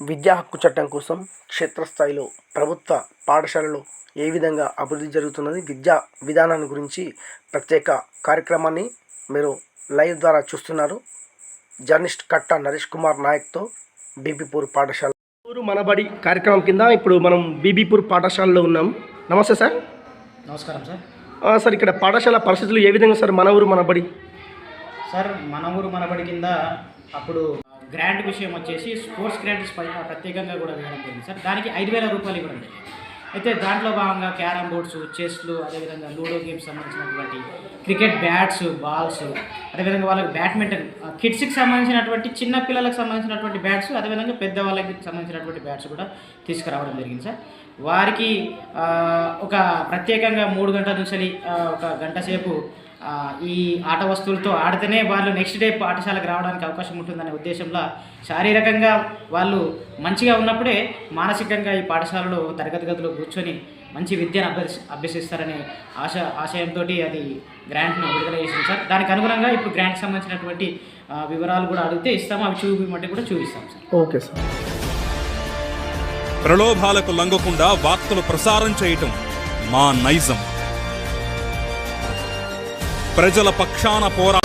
విద్యా హక్కు చట్టం కోసం క్షేత్రస్థాయిలో ప్రభుత్వ పాఠశాలలో ఏ విధంగా అభివృద్ధి జరుగుతున్నది విద్యా విధానాన్ని గురించి ప్రత్యేక కార్యక్రమాన్ని మీరు లైవ్ ద్వారా చూస్తున్నారు. జర్నలిస్ట్ కట్ట నరేష్ కుమార్ నాయక్తో బీబీపూర్ పాఠశాల. ఊరు మనబడి కార్యక్రమం కింద ఇప్పుడు మనం బీబీపూర్ పాఠశాలలో ఉన్నాం. నమస్తే సార్. నమస్కారం సార్. సార్ ఇక్కడ పాఠశాల పరిస్థితులు ఏ విధంగా సార్ మన ఊరు మనబడి? సార్ మన ఊరు మనబడి కింద అప్పుడు గ్రాంట్ విషయం వచ్చేసి స్పోర్ట్స్ గ్రాంట్స్ పైన ప్రత్యేకంగా కూడా వేయడం జరిగింది. సార్ దానికి ఐదు వేల రూపాయలు ఇవ్వడం జరిగింది. అయితే దాంట్లో భాగంగా క్యారమ్ బోర్డ్స్ చెస్లు అదేవిధంగా లూడో గేమ్స్ సంబంధించినటువంటి క్రికెట్ బ్యాట్స్ బాల్స్ అదేవిధంగా వాళ్ళకి బ్యాడ్మింటన్ కిడ్స్కి సంబంధించినటువంటి చిన్న పిల్లలకు సంబంధించినటువంటి బ్యాట్స్ అదేవిధంగా పెద్దవాళ్ళకి సంబంధించినటువంటి బ్యాట్స్ కూడా తీసుకురావడం జరిగింది సార్. వారికి ఒక ప్రత్యేకంగా మూడు గంటల నుంచి ఒక గంట సేపు ఈ ఆట వస్తువులతో ఆడితేనే వాళ్ళు నెక్స్ట్ డే పాఠశాలకు రావడానికి అవకాశం ఉంటుందనే ఉద్దేశంలో శారీరకంగా వాళ్ళు మంచిగా ఉన్నప్పుడే మానసికంగా ఈ పాఠశాలలో తరగతి గదిలో కూర్చొని మంచి విద్యను అభ్యసి అభ్యసిస్తారనే ఆశ ఆశయంతో అది గ్రాంట్ను విడుదల చేసింది సార్. దానికి అనుగుణంగా ఇప్పుడు గ్రాంట్కి సంబంధించినటువంటి వివరాలు కూడా అడిగితే ఇస్తాము అవి చూపించమంటే కూడా చూపిస్తాం సార్. Okay sir. ప్రలోభాలకు లొంగకుండా వార్తలు ప్రసారం చేయటం మా నైజం. ప్రజల పక్షాన పోరా